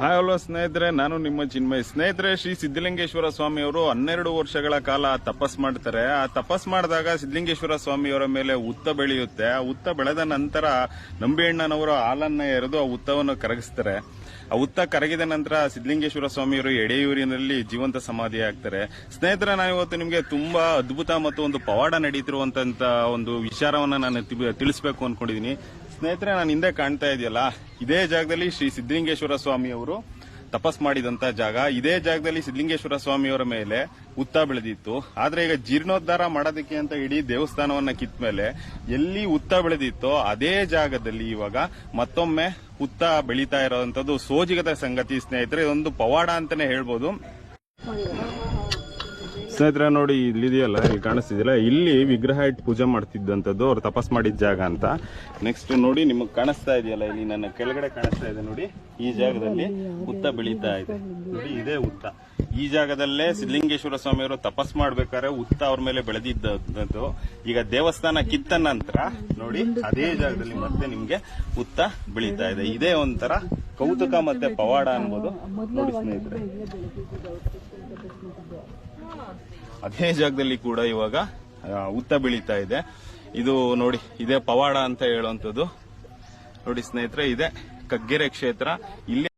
Hi hello ಸ್ನೇಹಿತರೆ, ನಾನು ನಿಮ್ಮ ಚಿನ್ಮಯ. ಸ್ನೇಹಿತರೆ, ಶ್ರೀ ಸಿದ್ದಲಿಂಗೇಶ್ವರ ಸ್ವಾಮಿಯವರು ಹನ್ನೆರಡು ವರ್ಷಗಳ ಕಾಲ ತಪಸ್ ಮಾಡ್ತಾರೆ. ಆ ತಪಸ್ ಮಾಡಿದಾಗ ಸಿದ್ದಲಿಂಗೇಶ್ವರ ಸ್ವಾಮಿಯವರ ಮೇಲೆ ಉತ್ತ ಬೆಳೆಯುತ್ತೆ. ಆ ಉತ್ತ ಬೆಳೆದ ನಂತರ ನಂಬಿಯಣ್ಣನವರು ಹಾಲನ್ನ ಎರೆದು ಆ ಉತ್ತವನ್ನು ಕರಗಿಸ್ತಾರೆ. ಆ ಉತ್ತ ಕರಗಿದ ನಂತರ ಸಿದ್ದಲಿಂಗೇಶ್ವರ ಸ್ವಾಮಿಯವರು ಎಡೆಯೂರಿನಲ್ಲಿ ಜೀವಂತ ಸಮಾಧಿ ಆಗ್ತಾರೆ. ಸ್ನೇಹಿತರೆ, ನಾನು ಇವತ್ತು ನಿಮಗೆ ತುಂಬಾ ಅದ್ಭುತ ಮತ್ತು ಒಂದು ಪವಾಡ ನಡೀತಿರುವಂತ ಒಂದು ವಿಚಾರವನ್ನ ನಾನು ತಿಳಿಸಬೇಕು ಅನ್ಕೊಂಡಿದೀನಿ. ಸ್ನೇಹಿತರೆ, ನಾನು ಹಿಂದೆ ಕಾಣ್ತಾ ಇದೆಯಲ್ಲ? ಇದೇ ಜಾಗದಲ್ಲಿ ಶ್ರೀ ಸಿದ್ದಲಿಂಗೇಶ್ವರ ಸ್ವಾಮಿಯವರು ತಪಸ್ ಮಾಡಿದಂತ ಜಾಗ. ಇದೇ ಜಾಗದಲ್ಲಿ ಸಿದ್ದಲಿಂಗೇಶ್ವರ ಸ್ವಾಮಿಯವರ ಮೇಲೆ ಉತ್ತ ಬೆಳೆದಿತ್ತು. ಆದ್ರೆ ಈಗ ಜೀರ್ಣೋದ್ಧಾರ ಮಾಡೋದಕ್ಕೆ ಅಂತ ಇಡೀ ದೇವಸ್ಥಾನವನ್ನ ಕಿತ್ತ ಮೇಲೆ ಎಲ್ಲಿ ಉತ್ತ ಬೆಳೆದಿತ್ತೋ ಅದೇ ಜಾಗದಲ್ಲಿ ಇವಾಗ ಮತ್ತೊಮ್ಮೆ ಉತ್ತ ಬೆಳೀತಾ ಇರೋವಂಥದ್ದು ಸೋಜಿಗದ ಸಂಗತಿ, ಸ್ನೇಹಿತರೆ. ಇದೊಂದು ಪವಾಡ ಅಂತಾನೆ ಹೇಳ್ಬೋದು. ಸ್ನೇಹಿತರೆ, ನೋಡಿ, ಇಲ್ಲಿದೆಯಲ್ಲ, ಇಲ್ಲಿ ಕಾಣಿಸ್ತಿದೆಯಲ್ಲ, ಇಲ್ಲಿ ವಿಗ್ರಹ ಇಟ್ಟು ಪೂಜೆ ಮಾಡ್ತಿದ್ದಂಥದ್ದು ಅವ್ರು ತಪಸ್ ಮಾಡಿದ ಜಾಗ ಅಂತ. ನೆಕ್ಸ್ಟ್ ನೋಡಿ, ನಿಮಗೆ ಕಾಣಿಸ್ತಾ ಇದೆಯಲ್ಲ, ಇಲ್ಲಿ ನನ್ನ ಕೆಳಗಡೆ ಕಾಣಿಸ್ತಾ ಇದೆ, ನೋಡಿ. ಈ ಜಾಗದಲ್ಲಿ ಉತ್ತ ಬೆಳೀತಾ ಇದೆ. ನೋಡಿ, ಇದೇ ಉತ್ತ ಈ ಜಾಗದಲ್ಲೇ ಸಿದ್ದಲಿಂಗೇಶ್ವರ ಸ್ವಾಮಿಯವರು ತಪಸ್ ಮಾಡ್ಬೇಕಾದ್ರೆ ಉತ್ತ ಅವ್ರ ಮೇಲೆ ಬೆಳೆದಿದ್ದದ್ದು. ಈಗ ದೇವಸ್ಥಾನ ಕಿತ್ತ ನಂತರ, ನೋಡಿ, ಅದೇ ಜಾಗದಲ್ಲಿ ಮತ್ತೆ ನಿಮ್ಗೆ ಉತ್ತ ಬೆಳೀತಾ ಇದೆ. ಇದೇ ಒಂಥರ ಕೌತುಕ ಮತ್ತೆ ಪವಾಡ ಅನ್ಬೋದು. ನೋಡಿ ಸ್ನೇಹಿತರೆ. ಅದೇ ಜಾಗದಲ್ಲಿ ಕೂಡ ಇವಾಗ ಉತ್ತ ಬೆಳೀತಾ ಇದೆ. ಇದು ನೋಡಿ, ಇದೇ ಪವಾಡ ಅಂತ ಹೇಳುವಂಥದ್ದು. ನೋಡಿ ಸ್ನೇಹಿತರೆ ಇದೆ ಕಗ್ಗೆರೆ ಕ್ಷೇತ್ರ. ಇಲ್ಲಿ